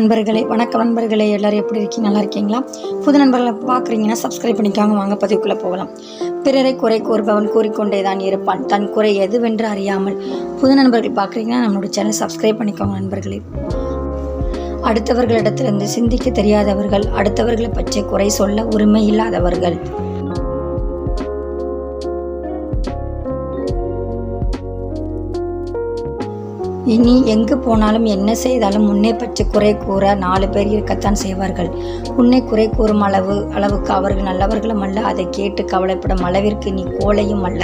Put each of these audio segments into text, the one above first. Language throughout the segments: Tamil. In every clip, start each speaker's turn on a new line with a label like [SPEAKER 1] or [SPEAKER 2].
[SPEAKER 1] நண்பர்களே வணக்கம் நண்பர்களே எல்லோரும் எப்படி இருக்கீங்க நல்லா இருக்கீங்களா புது நண்பர்களை பார்க்குறீங்கன்னா சப்ஸ்கிரைப் பண்ணிக்காங்க வாங்க பதிவுக்குள்ளே போகலாம் பிறரை குறை கூறுபவன் கூறிக்கொண்டே தான் இருப்பான் தன் குறை எதுவென்று அறியாமல் புது நண்பர்கள் பார்க்குறீங்கன்னா நம்மளோட சேனல் சப்ஸ்கிரைப் பண்ணிக்கோங்க நண்பர்களே அடுத்தவர்களிடத்திலிருந்து சிந்திக்க தெரியாதவர்கள் அடுத்தவர்களை பற்றி குறை சொல்ல உரிமை இல்லாதவர்கள் இனி எங்கு போனாலும் என்ன செய்தாலும் உன்னை பற்றி குறை கூற நாலு பேர் இருக்கத்தான் செய்வார்கள் உன்னை குறை கூறும் அளவு அளவுக்கு அவர்கள் நல்லவர்களும் அல்ல அதை கேட்டு கவலைப்படும் அளவிற்கு நீ கோலையும் அல்ல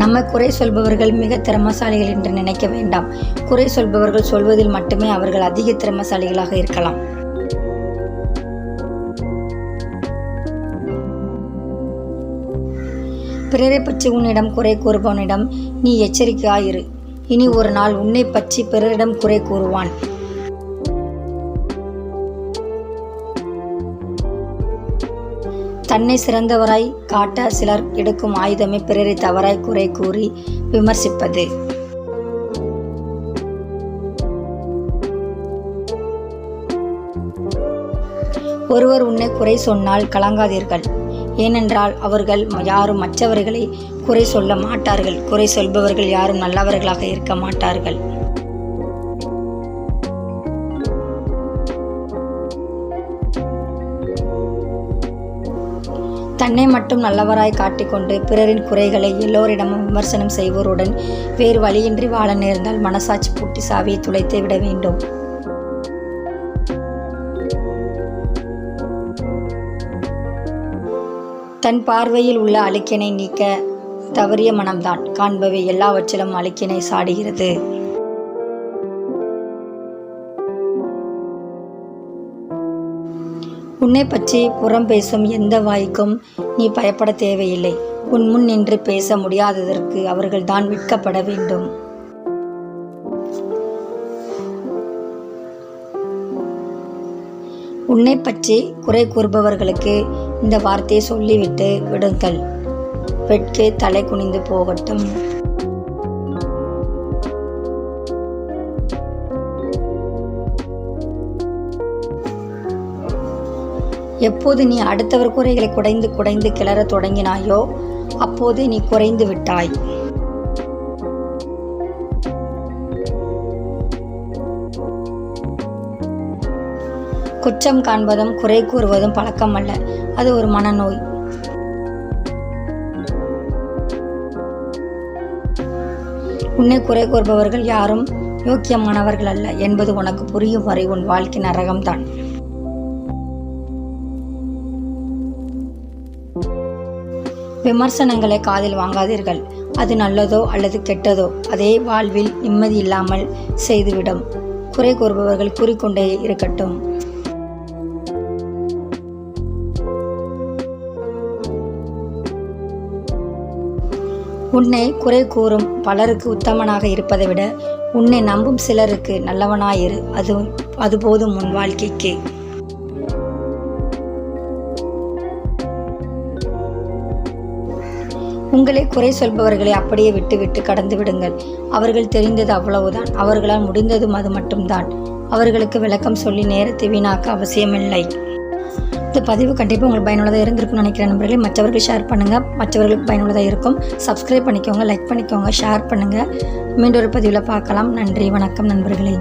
[SPEAKER 1] நம்மை குறை சொல்பவர்கள் மிக திறமசாலிகள் என்று நினைக்க வேண்டாம் குறை சொல்பவர்கள் சொல்வதில் மட்டுமே அவர்கள் அதிக திறமசாலிகளாக இருக்கலாம் பிறரை பற்றி உன்னிடம் குறை கூறுபவனிடம் நீ எச்சரிக்கையாயிரு இனி ஒரு நாள் உன்னை பற்றி பிறரிடம் குறை கூறுவான் தன்னை சிறந்தவராய் காட்ட சிலர் எடுக்கும் ஆயுதமே பிறரை தவறாய் குறை கூறி விமர்சிப்பது ஒருவர் உன்னை குறை சொன்னால் கலங்காதீர்கள் ஏனென்றால் அவர்கள் யாரும் மற்றவர்களை குறை சொல்ல மாட்டார்கள் குறை சொல்பவர்கள் யாரும் நல்லவர்களாக இருக்க மாட்டார்கள் தன்னை மட்டும் நல்லவராய் காட்டிக்கொண்டு பிறரின் குறைகளை எல்லோரிடமும் விமர்சனம் செய்வோருடன் வேறு வழியின்றி வாழ நேர்ந்தால் மனசாட்சி பூட்டி சாவியை துளைத்து விட வேண்டும் தன் பார்வையில் உள்ள அழுக்கினை நீக்க தவறிய மனம்தான் காண்பவை எல்லாவற்றிலும் அழுக்கினை சாடுகிறது உன்னை பற்றி புறம் பேசும் எந்த வாய்க்கும் நீ பயப்பட தேவையில்லை உன் முன் நின்று பேச முடியாததற்கு அவர்கள் தான் விற்கப்பட வேண்டும் உன்னை பற்றி குறை கூறுபவர்களுக்கு இந்த வார்த்தையை சொல்லிவிட்டு விடுங்கள் வெட்கு தலை குனிந்து போகட்டும் எப்போது நீ அடுத்தவர் குறைகளை குடைந்து குடைந்து கிளற தொடங்கினாயோ அப்போது நீ குறைந்து விட்டாய் குற்றம் காண்பதும் குறை கூறுவதும் பழக்கம் அல்ல அது ஒரு மனநோய் உன்னை குறை கூறுபவர்கள் யாரும் யோக்கியமானவர்கள் அல்ல என்பது உனக்கு புரியும் வரை உன் வாழ்க்கை நரகம்தான் விமர்சனங்களை காதில் வாங்காதீர்கள் அது நல்லதோ அல்லது கெட்டதோ அதே வாழ்வில் நிம்மதி இல்லாமல் செய்துவிடும் குறை கூறுபவர்கள் கூறிக்கொண்டே இருக்கட்டும் உன்னை குறை கூறும் பலருக்கு உத்தமனாக இருப்பதை விட உன்னை நம்பும் சிலருக்கு நல்லவனாயிரு அது அது போதும் உன் வாழ்க்கைக்கு உங்களை குறை சொல்பவர்களை அப்படியே விட்டுவிட்டு கடந்து விடுங்கள் அவர்கள் தெரிந்தது அவ்வளவுதான் அவர்களால் முடிந்ததும் அது மட்டும்தான் அவர்களுக்கு விளக்கம் சொல்லி நேரத்தை வீணாக்க அவசியமில்லை இந்த பதிவு கண்டிப்பாக உங்களுக்கு பயனுள்ளதாக இருந்திருக்கும்னு நினைக்கிற நண்பர்களே மற்றவர்கள் ஷேர் பண்ணுங்கள் மற்றவர்களுக்கு பயனுள்ளதாக இருக்கும் சப்ஸ்கிரைப் பண்ணிக்கோங்க லைக் பண்ணிக்கோங்க ஷேர் பண்ணுங்கள் மீண்டும் ஒரு பதிவில் பார்க்கலாம் நன்றி வணக்கம் நண்பர்களே